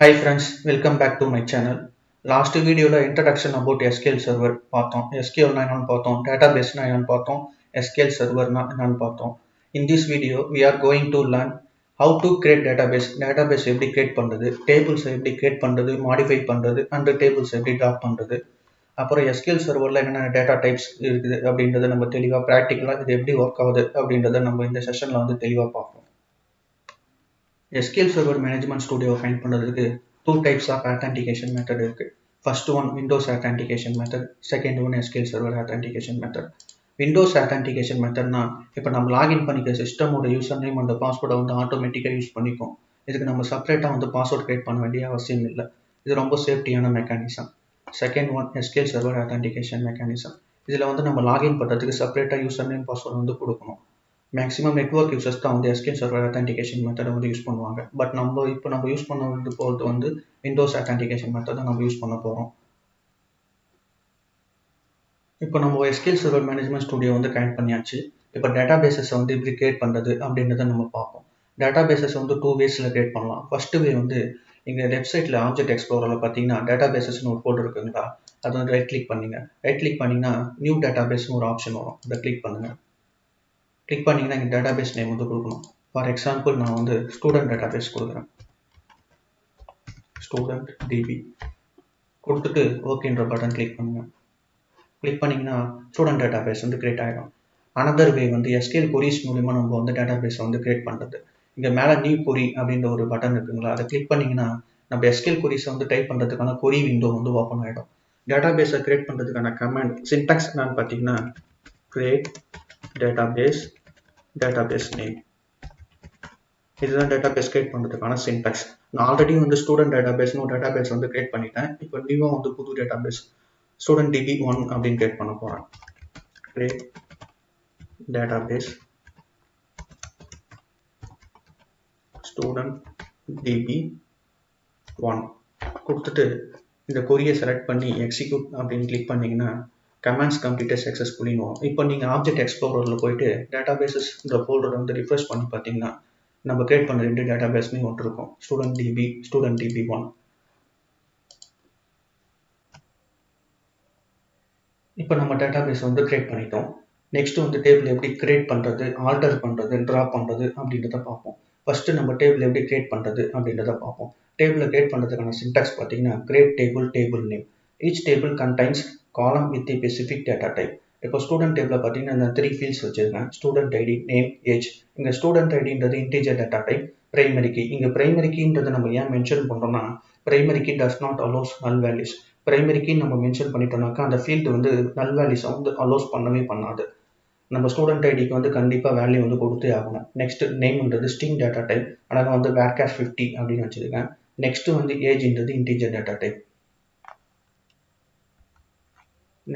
Hi friends welcome back to my channel last வீடியோவில் introduction about SQL server பார்த்தோம். எஸ்கேல்னா என்னன்னு பார்த்தோம். டேட்டா பேஸ்னா என்னன்னு பார்த்தோம். எஸ்கேல் சர்வர்னா என்னன்னு பார்த்தோம். In this video we are going to learn how to create database database எப்படி கிரியேட் பண்ணுறது டேபிள்ஸ் எப்படி கிரியேட் பண்ணுறது மாடிஃபை பண்ணுறது அண்ட் டேபிள்ஸ் எப்படி ட்ராப் பண்ணுறது அப்புறம் எஸ்கேல் சர்வரில் என்னென்ன டேட்டா டைப்ஸ் இருக்குது அப்படின்றத நம்ம தெளிவாக ப்ராக்டிக்கலாக இது எப்படி ஒர்க் ஆகுது அப்படின்றத நம்ம இந்த செஷனில் வந்து தெளிவாக பார்ப்போம். SQL server management studio find பண்ணுறதுக்கு two types of authentication method இருக்கு. First one Windows authentication method second one SQL server authentication method Windows authentication மெத்தட்னா இப்போ நம்ம லாகின் பண்ணிக்கிற சிஸ்டமோட யூசர் நேம் அந்த பாஸ்வேர்டை வந்து ஆட்டோமேட்டிக்காக யூஸ் பண்ணிக்கும் இதுக்கு நம்ம செப்பரேட்டாக வந்து பாஸ்வேர்ட் கிரியேட் பண்ண வேண்டிய அவசியம் இல்லை. இது ரொம்ப சேஃப்டியான mechanism second one SQL server authentication mechanism இதில் வந்து நம்ம லாகின் பண்ணுறதுக்கு செப்பரேட்டாக யூசர் நேம் பாஸ்வேர்டு வந்து கொடுக்கணும். மேக்ஸிமம் நெட்ஒர்க் யூசர்ஸ் தான் வந்து எஸ்கேல் சர்வர் அத்தன்டிகேஷன் மெத்தடை வந்து யூஸ் பண்ணுவாங்க. பட் நம்ம இப்போ நம்ம யூஸ் பண்ண போகிறது வந்து விண்டோஸ் அத்தன்டிகேஷன் மெத்தடை நம்ம யூஸ் பண்ண போகிறோம் இப்போ நம்ம எஸ்கேல் சர்வர் மேனேஜ்மெண்ட் ஸ்டுடியோ வந்து கனெக்ட் பண்ணியாச்சு. இப்போ டேட்டா பேசஸை வந்து இப்படி கிரியேட் பண்ணுறது அப்படின்றத நம்ம பார்ப்போம். டேட்டா பேசஸ் வந்து டூ வேஸில் கிரியேட் பண்ணலாம். ஃபர்ஸ்ட் வே வந்து எங்கள் வெப்சைட்டில் ஆப்ஜெக்ட் எக்ஸ்ப்ளோரில் பார்த்தீங்கன்னா டேட்டா பேசஸ்னு ஒரு போட்டு இருக்குங்களா? அது வந்து ரைட் கிளிக் பண்ணுங்க. ரைட் கிளிக் பண்ணிங்கன்னா நியூ டேட்டா பேஸ்னு ஒரு ஆப்ஷன் வரும். அதை கிளிக் பண்ணுங்கள் கிளிக் பண்ணிங்கன்னா இங்கே டேட்டா பேஸ் நேம் வந்து கொடுக்கணும். ஃபார் எக்ஸாம்பிள் நான் வந்து ஸ்டூடெண்ட் டேட்டா பேஸ் கொடுக்குறேன் ஸ்டூடெண்ட் டிபி கொடுத்துட்டு ஓகேன்ற பட்டன் கிளிக் பண்ணுங்க. கிளிக் பண்ணிங்கன்னா ஸ்டூடெண்ட் டேட்டா பேஸ் வந்து கிரியேட் ஆகிடும் அனதர் வே வந்து எஸ்கேல் கொரிஸ் மூலிமா நம்ம வந்து டேட்டா பேஸை வந்து கிரியேட் பண்ணுறது இங்கே மேலே நியூ கொரி அப்படின்ற ஒரு பட்டன் இருக்குங்களா அதை கிளிக் பண்ணிங்கன்னா நம்ம எஸ்கேல் கொரிஸை வந்து டைப் பண்ணுறதுக்கான கொரி விண்டோ வந்து ஓப்பன் ஆகிடும் டேட்டா பேஸை கிரியேட் பண்ணுறதுக்கான கமெண்ட் சின்டாக்ஸ் என்னன்னு பார்த்தீங்கன்னா கிரியேட் டேட்டாபேஸ் டேட்டாபேஸ் நேம் இதுதான் டேட்டாபேஸ் கிரியேட் பண்ணுறதுக்கான சின்டாக்ஸ் நான் ஆல்ரெடி வந்து ஸ்டூடெண்ட் டேட்டாபேஸ்னு ஒரு டேட்டாபேஸ் வந்து கிரியேட் பண்ணிட்டேன். இப்போ நியூவாக வந்து புது டேட்டாபேஸ் ஸ்டூடெண்ட் டிபி ஒன் அப்படின்னு கிரியேட் பண்ண போகிறேன் create database student DB one கொடுத்துட்டு இந்த கொரியை செலக்ட் பண்ணி எக்ஸிக்யூட் அப்படின்னு கிளிக் பண்ணிங்கன்னா கமெண்ட்ஸ் கம்ப்ளீட்டட் சக்ஸஸ்ஃபுல்லினுவோம் இப்போ நீங்கள் ஆப்ஜெக்ட் எக்ஸ்ப்ளோரரில் போயிட்டு டேட்டா ஃபோல்டர் வந்து ரிஃப்ரெஷ் பண்ணி பார்த்தீங்கன்னா நம்ம கிரியேட் பண்ண ரெண்டு டேட்டாபேஸ்மே ஒன்று இருக்கும் student DB student DB one இப்போ நம்ம டேட்டாபேஸ் வந்து கிரியேட் பண்ணிட்டோம். நெக்ஸ்ட் வந்து டேபிள் எப்படி கிரியேட் பண்ணுறது ஆல்டர் பண்ணுறது ட்ரா பண்ணுறது அப்படின்றத பார்ப்போம். ஃபஸ்ட்டு நம்ம டேபிள் எப்படி கிரியேட் பண்ணுறது அப்படின்றத பார்ப்போம். டேபிளை கிரியேட் பண்ணுறதுக்கான சின்டாக்ஸ் பார்த்தீங்கன்னா create table table name each table contains column with specific data type இப்போ ஸ்டூடெண்ட் டேபிளில் பார்த்தீங்கன்னா இந்த த்ரீ ஃபீல்ட்ஸ் வச்சிருக்கேன். ஸ்டூடெண்ட் ஐடி நேம் ஏஜ் இங்கே student ஐடின்றது integer data type primary key இங்கே பிரைமரி நம்ம ஏன் மென்ஷன் பண்ணுறோம்னா primary key does not allows null values primary key நம்ம மென்ஷன் பண்ணிட்டோம்னாக்கா அந்த ஃபீல்டு வந்து நல் வேல்யூஸை வந்து அலோஸ் பண்ணவே பண்ணாது. நம்ம ஸ்டூடெண்ட் ஐடிக்கு வந்து கண்டிப்பாக வேல்யூ வந்து கொடுத்தே ஆகணும். நெக்ஸ்ட் நேம்ன்றது ஸ்டிங் டேட்டா டைப் அதனால் வந்து வேர்கேஷ் ஃபிஃப்டி அப்படின்னு வச்சுருக்கேன். நெக்ஸ்ட் வந்து ஏஜ்ன்றது integer data type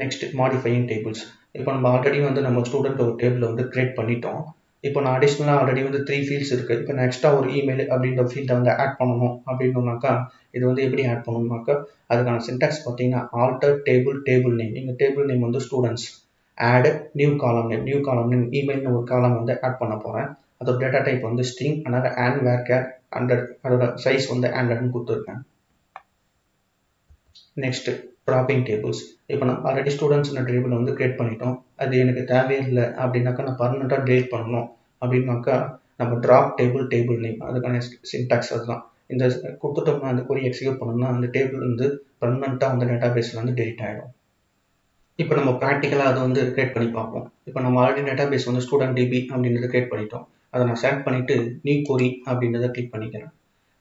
next modifying tables இப்போ நம்ம ஆல்ரெடி வந்து நம்ம ஸ்டூடெண்ட் ஒரு டேபிள் வந்து கிரியேட் பண்ணிட்டோம். இப்போ நான் அடிஷ்னலாக ஆல்ரெடி வந்து த்ரீ ஃபீல்ட்ஸ் இருக்குது இப்போ நான் எக்ஸ்ட்ரா ஒரு இமெயில் அப்படின்ற ஃபீல்டை வந்து ஆட் பண்ணணும் அப்படின்னோம்னாக்கா இது வந்து எப்படி ஆட் பண்ணணும்னாக்கா அதுக்கான சின்டாக்ஸ் பார்த்தீங்கன்னா ஆல்டர் டேபிள் டேபிள் நேம் இந்த டேபிள் நேம் வந்து students add new column name new column name இமெயில்னு ஒரு காலம் வந்து ஆட் பண்ண போகிறேன் அதோட டேட்டா டைப் வந்து ஸ்ட்ரிங் அதனால் ஆன் வேர் கேர் ஹண்ட்ரட் அதோட சைஸ் வந்து ஹண்ட்ரட்னு கொடுத்துருக்கேன். நெக்ஸ்ட்டு ட்ராப்பிங் டேபிள்ஸ் இப்போ நான் ஆல்ரெடி ஸ்டூடெண்ட்ஸ் டேபிள் வந்து கிரியேட் பண்ணிட்டோம். அது எனக்கு தேவையில்லை அப்படின்னாக்கா நான் பர்மனெண்ட்டாக டெலிட் பண்ணணும். அப்படின்னாக்கா நம்ம ட்ராப் டேபிள் டேபிள் நேம் அதுக்கான சின்டாக்ஸ் அதுதான். இந்த கொடுத்துட்டோம்னா அந்த கொரி எக்ஸிக்யூட் பண்ணோம்னா அந்த டேபிள் வந்து பர்மனெண்ட்டாக வந்து டேட்டா பேஸில் வந்து டெலிட் ஆகிடும் இப்போ நம்ம ப்ராக்டிக்கலாக அதை வந்து கிரியேட் பண்ணி பார்ப்போம். இப்போ நம்ம ஆல்ரெடி டேட்டா பேஸ் வந்து ஸ்டூடெண்ட் டிபி அப்படின்றத கிரியேட் பண்ணிட்டோம். அதை நான் செலக்ட் பண்ணிவிட்டு நியூ கொரி அப்படின்றத கிளிக் பண்ணிக்கிறேன்.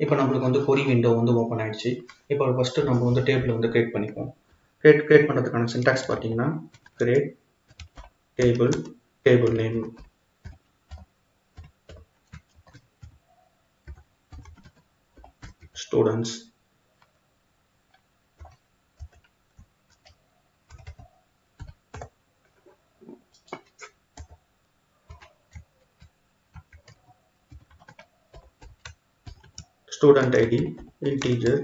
இப்போ நம்மளுக்கு வந்து கொரி விண்டோ வந்து ஓப்பன் ஆயிடுச்சு. இப்போ ஃபஸ்ட்டு நம்ம வந்து டேபிள் வந்து கிரியேட் பண்ணிப்போம் கிரியேட் கிரியேட் பண்ணுறதுக்கான சின்டாக்ஸ் பார்த்தீங்கன்னா create table table name students student id integer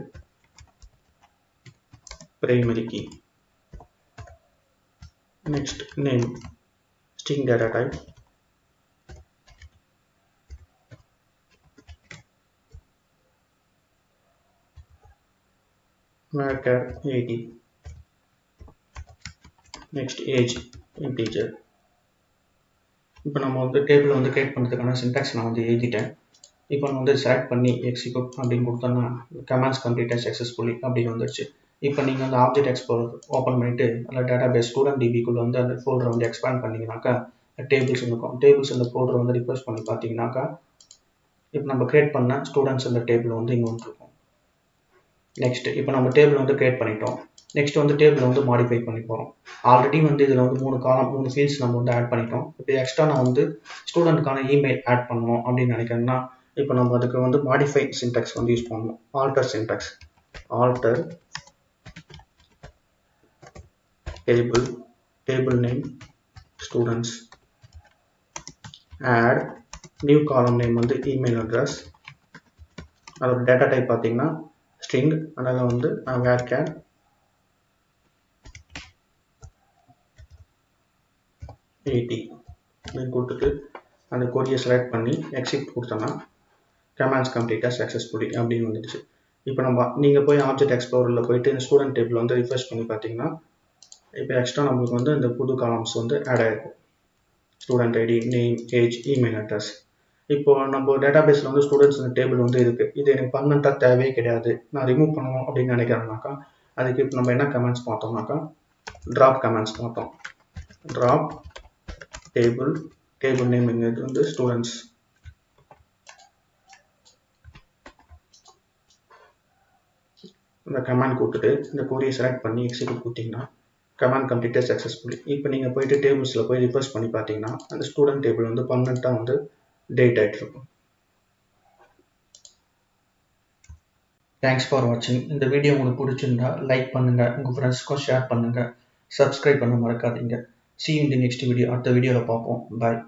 primary key next name string data type marker 80 next age integer இப்போ நம்ம வந்து டேபிள் வந்து கிரியேட் பண்ணுறதுக்கான சின்டாக்ஸ் நான் வந்து எழுதிட்டேன் இப்போ நான் வந்து செலக்ட் பண்ணி எக்ஸிக்யூட் அப்படின்னு கொடுத்தோன்னா கமாண்ட்ஸ் கம்ப்ளீட்டாக சக்ஸஸ்ஃபுல்லி அப்படின்னு வந்துடுச்சு இப்போ நீங்கள் அந்த ஆப்ஜெக்ட் எக்ஸ்போர் ஓப்பன் பண்ணிவிட்டு அதில் டேட்டா பேஸ் ஸ்டூடெண்ட் டிபிக்குள்ளே வந்து அந்த ஃபோல்டரை வந்து எக்ஸ்பேண்ட் பண்ணிங்கனாக்கா டேபிள்ஸ் இருக்கும் டேபிள்ஸ் அந்த ஃபோல்டரை வந்து ரிக்வஸ்ட் பண்ணி பார்த்தீங்கன்னாக்கா இப்போ நம்ம கிரியேட் பண்ண ஸ்டூடெண்ட்ஸ் அந்த டேபிள் வந்து இங்கே வந்துருக்கும். நெக்ஸ்ட் இப்போ நம்ம டேபிள் வந்து கிரியேட் பண்ணிட்டோம். நெக்ஸ்ட் வந்து டேபிள் வந்து மாடிஃபை பண்ணி போகிறோம் ஆல்ரெடி வந்து இதில் வந்து மூணு காலம் மூணு ஃபீல்ட்ஸ் நம்ம வந்து ஆட் பண்ணிட்டோம். இப்போ எக்ஸ்ட்ரா நான் வந்து ஸ்டூடெண்ட்டுக்கான இமெயில் ஆட் பண்ணணும் அப்படின்னு நினைக்கிறேன்னா இப்போ நம்ம அதுக்கு வந்து மாடிஃபை சின்டாக்ஸ் வந்து யூஸ் பண்ணணும் alter syntax alter table table name students add new column name வந்து இமெயில் அட்ரஸ் அதோட டேட்டா டைப் பார்த்தீங்கன்னா ஸ்ட்ரிங் அதனால் வந்து வேர் கேன் எயிட்டி கொடுத்துட்டு அந்த கொரியை செலக்ட் பண்ணி எக்ஸிட் கொடுத்தோன்னா கமாண்ட்ஸ் கம்ப்ளீட்டாக சக்ஸஸ்ஃபுல்லி அப்படின்னு வந்துடுச்சு. இப்போ நம்ம நீங்கள் போய் ஆப்ஜெக்ட் எக்ஸ்ப்ளோரில் போயிட்டு இந்த ஸ்டூடெண்ட் டேபிள் வந்து ரிஃப்ரெஷ் பண்ணி பார்த்தீங்கன்னா இப்போ எக்ஸ்ட்ரா நம்மளுக்கு வந்து இந்த புது காலம்ஸ் வந்து ஆட் ஆகிருக்கும் student ID name age email address இப்போ நம்ம டேட்டா பேஸில் வந்து ஸ்டூடெண்ட்ஸ் இந்த டேபிள் வந்து இருக்குது இது எனக்கு பர்மனெண்ட்டாக தேவையே கிடையாது. நான் ரிமூவ் பண்ணணும் அப்படின்னு நினைக்கிறேன்னாக்கா அதுக்கு இப்போ நம்ம என்ன கமெண்ட்ஸ் பார்த்தோம்னாக்கா ட்ராப் கமெண்ட்ஸ் பார்த்தோம். ட்ராப் டேபிள் டேபிள் நேம் இங்கே வந்து ஸ்டூடெண்ட்ஸ் இந்த கமெண்ட் கொடுத்துட்டு இந்த கோரியை செலக்ட் பண்ணி எக்ஸிக்யூட் கொடுத்தீங்கன்னா கமாண்ட் கம்ப்ளீட்டாக சக்ஸஸ்ஃபுல்லி இப்போ நீங்கள் போயிட்டு டேபிள்ஸில் போய் ரிஃபர்ஸ் பண்ணி பார்த்தீங்கன்னா அந்த ஸ்டூடெண்ட் டேபிள் வந்து பர்மனெண்ட்டாக வந்து டேட் ஆகிட்டு இருக்கும். தேங்க்ஸ் ஃபார் வாட்சிங் இந்த வீடியோ உங்களுக்கு பிடிச்சிருந்தா லைக் பண்ணுங்கள் உங்கள் ஃப்ரெண்ட்ஸ்க்கும் ஷேர் பண்ணுங்கள் சப்ஸ்கிரைப் பண்ண மறக்காதீங்க. சி இந்த நெக்ஸ்ட் வீடியோ அடுத்த வீடியோவில் பார்ப்போம். பாய்